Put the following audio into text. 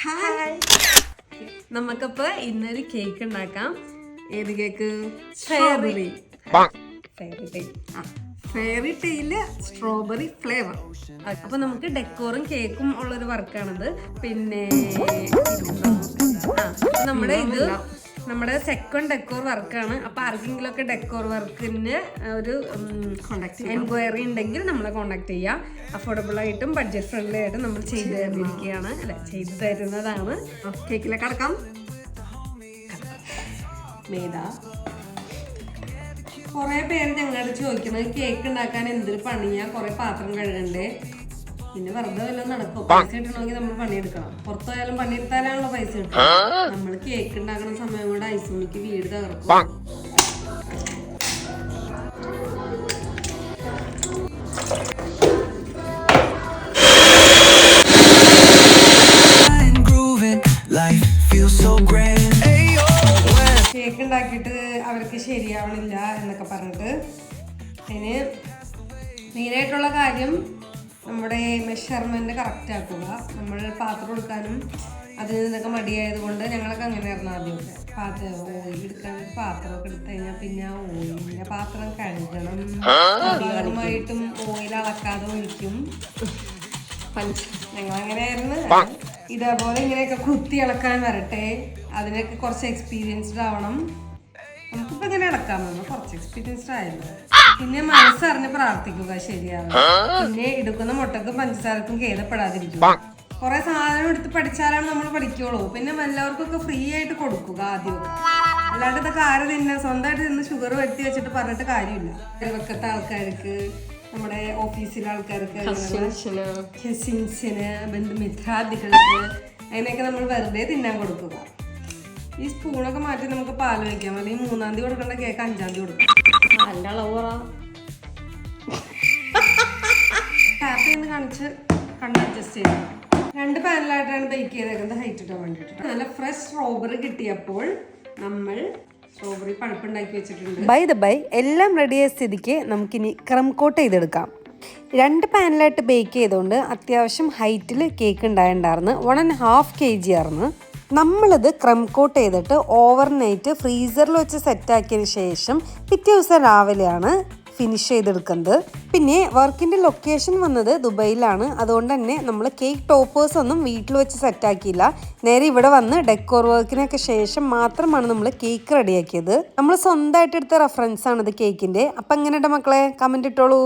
Hi നമുക്കപ്പോ ഇന്നൊരു cake ഉണ്ടാക്കാം. ഏത് കേക്ക് ഫെയറി ഫെയറി ടെയിൽ ആ ഫെയറി ടെയിൽ സ്ട്രോബെറി ഫ്ലേവർ അപ്പൊ നമുക്ക് ഡെക്കോറും കേക്കും ഉള്ളൊരു വർക്കാണിത് പിന്നെ ആ നമ്മുടെ ഇത് നമ്മുടെ സെക്കൻഡ് ഡെക്കോർ വർക്കാണ് അപ്പൊ ആർക്കെങ്കിലും ഒക്കെ ഡെക്കോർ വർക്കിന് ഒരു എൻക്വയറി ഉണ്ടെങ്കിൽ നമ്മളെ കോണ്ടാക്ട് ചെയ്യാം. അഫോർഡബിൾ ആയിട്ടും ബഡ്ജറ്റ് ഫ്രണ്ട്ലി ആയിട്ടും നമ്മൾ ചെയ്തു തരുന്നിരിക്കുകയാണ് അല്ല ചെയ്തു തരുന്നതാണ്. കേക്കിലെ കടക്കാം. മേധ കുറേ പേര് ഞങ്ങളോട് ചോദിക്കുന്നത് കേക്ക് ഉണ്ടാക്കാൻ എന്തൊരു പണിയാ? കുറേ പാത്രം കഴുകണ്ടേ? പിന്നെ വെറുതെ വല്ലതും നടക്കും. പൈസ കിട്ടണമെങ്കിൽ നമ്മൾ പണിയെടുക്കണം. പുറത്തുപോയാലും പണിയെടുത്താലാണല്ലോ പൈസ കിട്ടുക. നമ്മൾ കേക്ക് ഉണ്ടാക്കുന്ന സമയം കൊണ്ട് ഐസുണിക്ക് വീട് തകർക്കും. കേക്ക് ഉണ്ടാക്കിയിട്ട് അവർക്ക് ശരിയാവണില്ല എന്നൊക്കെ പറഞ്ഞിട്ട്. അതിന് മെയിനായിട്ടുള്ള കാര്യം നമ്മുടെ മെഷർമെന്റ് കറക്റ്റ് ആക്കുക. നമ്മൾ പാത്രം എടുക്കാനും അതിൽ നിന്നൊക്കെ മടിയായത് കൊണ്ട് ഞങ്ങളൊക്കെ അങ്ങനെയായിരുന്നു ആദ്യം. പാത്രം ഓയിൽ എടുക്കാൻ പാത്രമൊക്കെ എടുത്തു കഴിഞ്ഞാൽ പിന്നെ ഓയിലിന്റെ പാത്രം കഴുകണം. അധികമായിട്ടും ഓയിൽ അളക്കാതെ ഒഴിക്കും. ഞങ്ങൾ അങ്ങനെയായിരുന്നു ഇതേപോലെ ഇങ്ങനെയൊക്കെ കുത്തി ഇളക്കാൻ വരട്ടെ. അതിനൊക്കെ കുറച്ച് എക്സ്പീരിയൻസ്ഡ് ആവണം. നമുക്കിപ്പോൾ ഇങ്ങനെ ഇളക്കാൻ കുറച്ച് എക്സ്പീരിയൻസ്ഡ് ആയല്ലോ. പിന്നെ മനസ്സറിഞ്ഞ് പ്രാർത്ഥിക്കുക ശരിയാവും പിന്നെ എടുക്കുന്ന മുട്ടക്കും പഞ്ചസാരക്കും ഖേദപ്പെടാതിരിക്കുക. കുറെ സാധനം എടുത്ത് പഠിച്ചാലാണ് നമ്മൾ പഠിക്കുള്ളൂ. പിന്നെ എല്ലാവർക്കൊക്കെ ഫ്രീ ആയിട്ട് കൊടുക്കുക ആദ്യം. അല്ലാണ്ട് ഇതൊക്കെ ആരും തിന്നെ? സ്വന്തമായിട്ട് നിന്ന് ഷുഗർ വരുത്തി വെച്ചിട്ട് പറഞ്ഞിട്ട് കാര്യമില്ല. വെക്കത്തെ ആൾക്കാർക്ക് നമ്മുടെ ഓഫീസിലെ ആൾക്കാർക്ക് കസിൻസിന് ബന്ധുമിത്രാദികൾക്ക് അതിനൊക്കെ നമ്മൾ വെറുതെ തിന്നാൻ കൊടുക്കുക. ഈ സ്പൂണൊക്കെ മാറ്റി നമുക്ക് പാൽ വയ്ക്കാം അല്ലെങ്കിൽ മൂന്നാം തീയതി കൊടുക്കേണ്ട കേക്ക് അഞ്ചാം തീയതി കൊടുക്കാം. നല്ല അളവ് പറ ടാപ്പ് ചെയ്ത് കാണിച്ച് കണ്ട് അഡ്ജസ്റ്റ് ചെയ്തു രണ്ട് പാനലായിട്ടാണ് ബേക്ക് ചെയ്തേക്കുന്നത്. ഹൈറ്റ് ഇടാൻ വേണ്ടിയിട്ട്. നല്ല ഫ്രഷ് സ്ട്രോബെറി കിട്ടിയപ്പോൾ നമ്മൾ സ്ട്രോബെറി പഴുപ്പുണ്ടാക്കി വെച്ചിട്ടുണ്ട്. ബൈ ദ ബൈ എല്ലാം റെഡിയായ സ്ഥിതിക്ക് നമുക്കിനി ക്രം കോട്ട് ചെയ്തെടുക്കാം. രണ്ട് പാനലായിട്ട് ബേക്ക് ചെയ്തുകൊണ്ട് അത്യാവശ്യം ഹൈറ്റിൽ cake ഉണ്ടായിട്ടുണ്ടായിരുന്നു one and half K G ആയിരുന്നു നമ്മളത് ക്രം കോട്ട് ചെയ്തിട്ട് ഓവർ നൈറ്റ് ഫ്രീസറിൽ വെച്ച് സെറ്റാക്കിയതിന് ശേഷം പിറ്റേ ദിവസം രാവിലെയാണ് ഫിനിഷ് ചെയ്തെടുക്കുന്നത്. പിന്നെ വർക്കിന്റെ ലൊക്കേഷൻ വന്നത് ദുബൈയിലാണ്. അതുകൊണ്ട് തന്നെ നമ്മൾ കേക്ക് ടോപ്പേഴ്സ് ഒന്നും വീട്ടിൽ വെച്ച് സെറ്റാക്കിയില്ല നേരെ ഇവിടെ വന്ന് ഡെക്കോർ വർക്കിനൊക്കെ ശേഷം മാത്രമാണ് നമ്മൾ കേക്ക് റെഡിയാക്കിയത് നമ്മൾ സ്വന്തമായിട്ട് എടുത്ത റെഫറൻസ് ആണ് ഇത് കേക്കിന്റെ അപ്പം എങ്ങനെയുണ്ട് മക്കളെ? കമന്റ് ഇട്ടോളൂ.